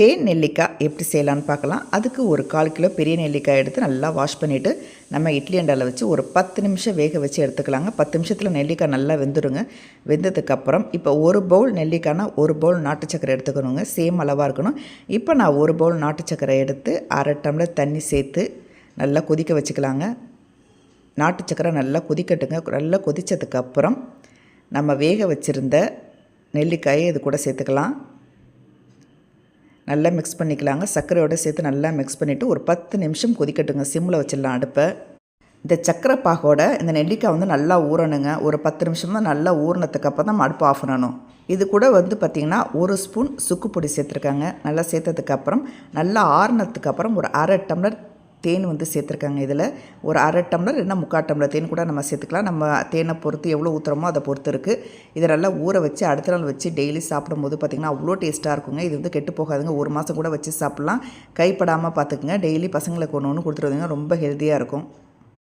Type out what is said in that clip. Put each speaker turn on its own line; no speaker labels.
தேன் நெல்லிக்காய் எப்படி செய்யலான்னு பார்க்கலாம். அதுக்கு ஒரு கால் கிலோ பெரிய நெல்லிக்காய் எடுத்து நல்லா வாஷ் பண்ணிவிட்டு நம்ம இட்லி அண்டாவில் வச்சு ஒரு பத்து நிமிஷம் வேக வச்சு எடுத்துக்கலாங்க. பத்து நிமிஷத்தில் நெல்லிக்காய் நல்லா வெந்துடுங்க வெந்ததுக்கப்புறம் இப்போ ஒரு பவுல் நெல்லிக்காய்னா ஒரு பவுல் நாட்டு சக்கரை எடுத்துக்கணுங்க. சேம் அளவாக இருக்கணும். இப்போ நான் ஒரு பவுல் நாட்டு சக்கரை எடுத்து அரை டம்ளர் தண்ணி சேர்த்து நல்லா கொதிக்க வச்சுக்கலாங்க. நாட்டு சக்கரை நல்லா கொதிக்கட்டுங்க. நல்லா கொதித்ததுக்கப்புறம் நம்ம வேக வச்சுருந்த நெல்லிக்காயை இது கூட சேர்த்துக்கலாம். நல்லா மிக்ஸ் பண்ணிக்கலாங்க. சர்க்கரையோடு சேர்த்து நல்லா மிக்ஸ் பண்ணிவிட்டு ஒரு பத்து நிமிஷம் கொதிக்கட்டுங்க. சிம்மில் வச்சிடலாம் அடுப்பை. இந்த சக்கரை பாகோட இந்த நெல்லிக்காய் வந்து நல்லா ஊறணுங்க. ஒரு பத்து நிமிஷம் தான் நல்லா ஊறினதுக்கு தான் அடுப்பு ஆஃப் பண்ணணும். இது கூட வந்து பார்த்திங்கன்னா ஒரு ஸ்பூன் சுக்கு பொடி சேர்த்துருக்காங்க. நல்லா சேர்த்ததுக்கப்புறம் நல்லா ஆறுனதுக்கப்புறம் ஒரு அரை டம்ளர் தேன் வந்து சேர்த்துருக்காங்க இதில். ஒரு அரை டம்ளர் இல்லைன்னா முக்கால் டம்ளர் தேன் கூட நம்ம சேர்த்துக்கலாம். நம்ம தேனை பொறுத்து எவ்வளோ ஊற்றுறோமோ அதை பொறுத்து இருக்குது இதை நல்லா ஊற வச்சு அடுத்த நாள் வச்சு டெய்லி சாப்பிடும்போது பார்த்திங்கன்னா அவ்வளோ டேஸ்ட்டாக இருக்குங்க. இது வந்து கெட்டு போகாதுங்க. ஒரு மாதம் கூட வச்சு சாப்பிட்லாம். கைப்படாமல் பார்த்துக்குங்க. டெய்லி பசங்களுக்கு ஒன்று ஒன்று கொடுத்துருவதுங்க ரொம்ப ஹெல்த்தியாக இருக்கும்.